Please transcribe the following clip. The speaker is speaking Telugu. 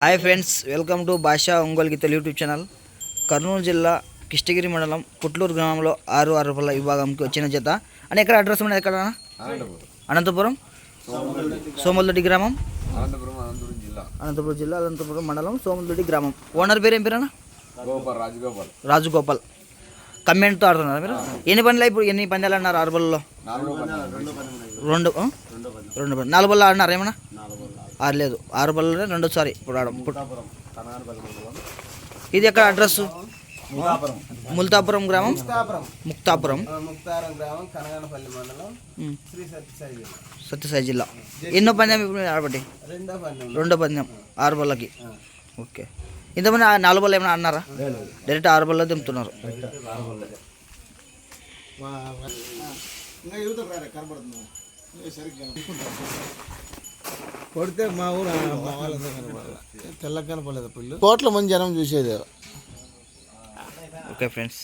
హాయ్ ఫ్రెండ్స్ వెల్కమ్ టు భాషా ఒంగోలు గీతలు యూట్యూబ్ ఛానల్. కర్నూలు జిల్లా కిష్టగిరి మండలం పుట్లూరు గ్రామంలో ఆరు ఆరు విభాగంకి వచ్చిన జత. అని ఎక్కడ అడ్రస్ ఉన్నది ఎక్కడ అనంతపురం. సోమల్దొడ్డి గ్రామం. అనంతపురం అనంతపురం జిల్లా అనంతపురం జిల్లా అనంతపురం మండలం సోమల్దొడ్డి గ్రామం. ఓనర్ పేరు ఏం పేరు అన్న? గోపాల్ రాజగోపాల్. రాజుగోపాల్ ఆడుతున్నారా మీరు? ఎన్ని పనులు ఇప్పుడు ఎన్ని పందాలు అన్నారు ఆరు బళ్ళలో? రెండు రెండు పనులు నాలుగు బళ్ళు ఆడినారు ఏమన్నా? ఆరు లేదు. ఆరు బళ్ళలోనే రెండోసారి ఇప్పుడు ఆడ ఇది ఎక్కడ అడ్రస్ ముల్తాపురం. గ్రామం? ముక్తాపురం. సత్యసాయి జిల్లా. ఎన్నో పందెం ఇప్పుడు ఆడబట్టి? రెండో పందెం ఆరు బళ్ళకి ఓకే. ఇంతమంది నాలుగు బళ్ళు ఏమైనా అన్నారా? డైరెక్ట్ ఆరు బల్లో దింపుతున్నారు. కొడితే మా ఊరు మా వాళ్ళందరూ కనపడాలి తెల్ల కనపడలేదు పిల్లు. కోట్ల మంది జనం చూసేది. Okay friends.